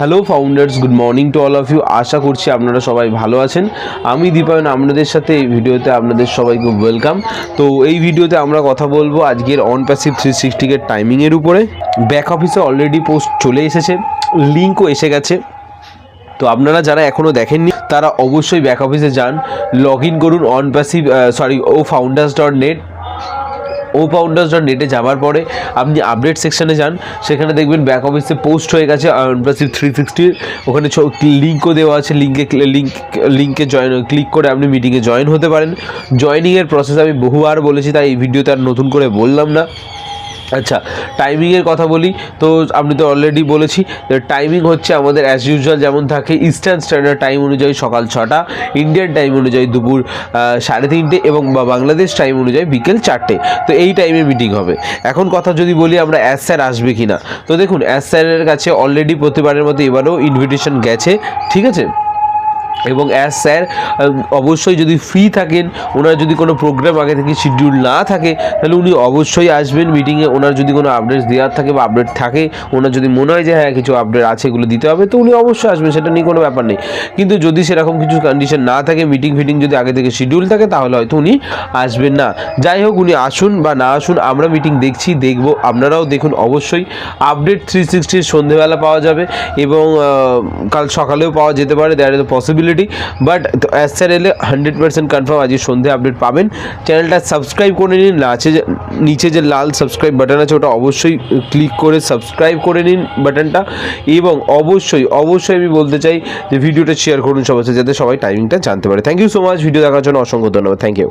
Hello founders good morning to all of you আশা করছি আপনারা সবাই ভালো আছেন। আমি দীপায়ন, আপনাদের সাথে এই ভিডিওতে আপনাদের সবাইকে ওয়েলকাম তো এই ভিডিওতে আমরা কথা বলব আজকের অন প্যাসিভ থ্রি সিক্সটিকের টাইমিংয়ের উপরে। ব্যাক অফিসে অলরেডি পোস্ট চলে এসেছে। লিঙ্কও এসে গেছে। তো আপনারা যারা এখনও দেখেননি, তারা অবশ্যই ব্যাক অফিসে যান। লগ ইন করুন OnPassive sorry O founders dot net O founders dot নেটে যাওয়ার পরে আপনি আপডেট সেকশানে যান, সেখানে দেখবেন ব্যাক অফিসে পোস্ট হয়ে গেছে প্লাসিভ থ্রি সিক্সটির ওখানে লিঙ্কও দেওয়া আছে লিঙ্কে লিঙ্ক লিঙ্কে জয়েন ক্লিক করে আপনি মিটিংয়ে জয়েন হতে পারেন। জয়নিংয়ের প্রসেস আমি বহুবার বলেছি, তাই এই ভিডিওতে আর নতুন করে বললাম না। আচ্ছা টাইমিংয়ের কথা বলি। তো আপনি তো অলরেডি বলেছি টাইমিং হচ্ছে আমাদের অ্যাজ ইউজুয়াল যেমন থাকে ইস্টার্ন স্ট্যান্ডার্ড টাইম অনুযায়ী সকাল ছটা ইন্ডিয়ান টাইম অনুযায়ী দুপুর সাড়ে তিনটে এবং বাংলাদেশ টাইম অনুযায়ী বিকেল চারটে। তো এই টাইমে মিটিং হবে। এখন কথা যদি বলি আমরা অ্যাস স্যার আসবে কি না তো দেখুন অ্যাস স্যারের কাছে অলরেডি প্রতিবারের মতো এবারেও ইনভিটেশন গেছে, ঠিক আছে? এবং অ্যাজ স্যার অবশ্যই যদি ফ্রি থাকেন, ওনার যদি কোনো প্রোগ্রাম আগে থেকে শিডিউল না থাকে, তাহলে উনি অবশ্যই আসবেন মিটিংয়ে ওনার যদি কোনো আপডেটস দেওয়ার থাকে বা আপডেট থাকে, ওনার যদি মনে হয় যে হ্যাঁ কিছু আপডেট আছে, এগুলো দিতে হবে, তো উনি অবশ্যই আসবেন, সেটা নিয়ে কোনো ব্যাপার নেই। কিন্তু যদি সেরকম কিছু কন্ডিশন না থাকে মিটিং ফিটিং যদি আগে থেকে শিডিউল থাকে, তাহলে হয়তো উনি আসবেন না। যাই হোক, উনি আসুন বা না আসুন, আমরা মিটিং দেখছি, দেখব, আপনারাও দেখুন। অবশ্যই আপডেট থ্রি সিক্সটির সন্ধেবেলা পাওয়া যাবে এবং কাল সকালেও পাওয়া যেতে পারে that is possibility but as sir এলে হান্ড্রেড পার্সেন্ট কনফার্ম আজকে সন্ধে আপডেট পাবেন। চ্যানেলটা সাবস্ক্রাইব করে নিন আছে যে নিচে যে লাল সাবস্ক্রাইব বাটন আছে, ওটা অবশ্যই ক্লিক করে সাবস্ক্রাইব করে নিন বাটনটা এবং অবশ্যই অবশ্যই আমি বলতে চাই যে ভিডিওটা শেয়ার করুন সাথে, যাতে সবাই টাইমিংটা জানতে পারে। Thank you so much video দেখার জন্য অসংখ্য ধন্যবাদ। Thank you